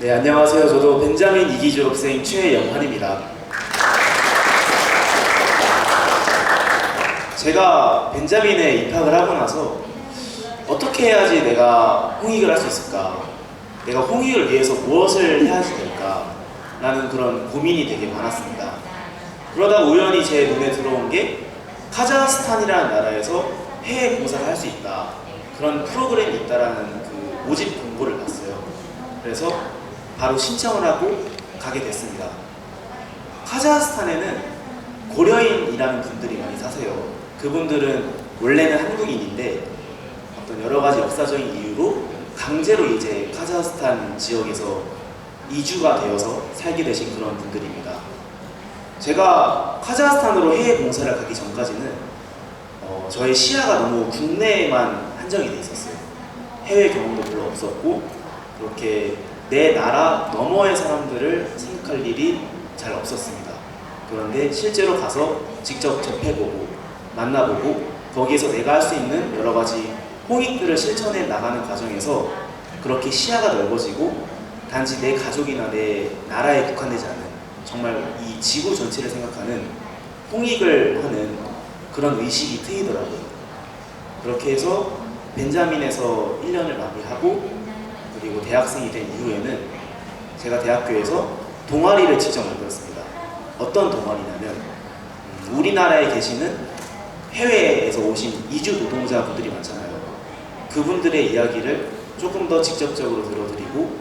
네, 안녕하세요. 저도 벤자민 2기 졸업생 최영환입니다. 제가 벤자민에 입학을 하고 나서 어떻게 해야지 내가 홍익을 할 수 있을까? 내가 홍익을 위해서 무엇을 해야지 될까? 라는 그런 고민이 되게 많았습니다. 그러다 우연히 제 눈에 들어온 게 카자흐스탄이라는 나라에서 해외 봉사를 할 수 있다. 그런 프로그램이 있다라는 그 모집 공고를 봤어요. 그래서 바로 신청을 하고 가게 됐습니다. 카자흐스탄에는 고려인이라는 분들이 많이 사세요. 그분들은 원래는 한국인인데 어떤 여러 가지 역사적인 이유로 강제로 이제 카자흐스탄 지역에서 이주가 되어서 살게 되신 그런 분들입니다. 제가 카자흐스탄으로 해외 봉사를 가기 전까지는 어, 저의 시야가 너무 국내에만 한정이 돼 있었어요. 해외 경험도 별로 없었고 그렇게 내 나라 너머의 사람들을 생각할 일이 잘 없었습니다. 그런데 실제로 가서 직접 접해보고 만나보고 거기에서 내가 할 수 있는 여러 가지 홍익들을 실천해 나가는 과정에서 그렇게 시야가 넓어지고 단지 내 가족이나 내 나라에 국한되지 않은 정말 이 지구 전체를 생각하는 홍익을 하는 그런 의식이 트이더라고요. 그렇게 해서 벤자민에서 1년을 마무리하고 그리고 대학생이 된 이후에는 제가 대학교에서 동아리를 직접 만들었습니다. 어떤 동아리냐면 음, 우리나라에 계시는 해외에서 오신 이주 노동자분들이 많잖아요. 그분들의 이야기를 조금 더 직접적으로 들어드리고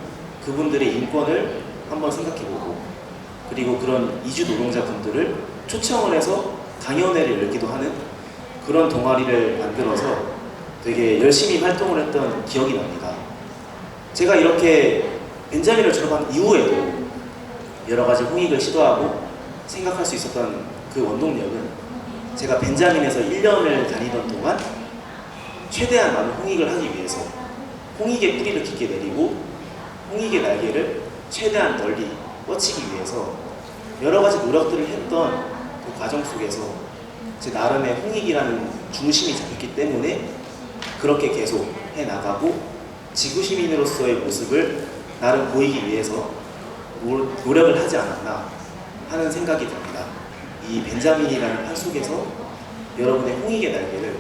그분들의 인권을 한번 생각해보고 그리고 그런 이주 노동자분들을 초청을 해서 강연회를 열기도 하는 그런 동아리를 만들어서 되게 열심히 활동을 했던 기억이 납니다. 제가 이렇게 벤자민을 졸업한 이후에도 여러 가지 홍익을 시도하고 생각할 수 있었던 그 원동력은 제가 벤자민에서 1년을 다니던 동안 최대한 많은 홍익을 하기 위해서 홍익의 뿌리를 깊게 내리고 홍익의 날개를 최대한 널리 뻗치기 위해서 여러 가지 노력들을 했던 그 과정 속에서 제 나름의 홍익이라는 중심이 잡혔기 때문에 그렇게 계속 해 나가고 지구 시민으로서의 모습을 나름 보이기 위해서 노- 노력을 하지 않았나 하는 생각이 듭니다. 이 벤자민이라는 판 속에서 여러분의 홍익의 날개를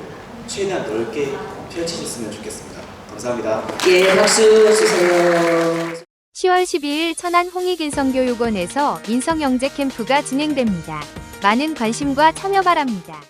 최대한 넓게 펼치셨으면 좋겠습니다. 감사합니다. 예, 박수 주세요. 10월 12일 천안 홍익인성교육원에서 인성영재 캠프가 진행됩니다. 많은 관심과 참여 바랍니다.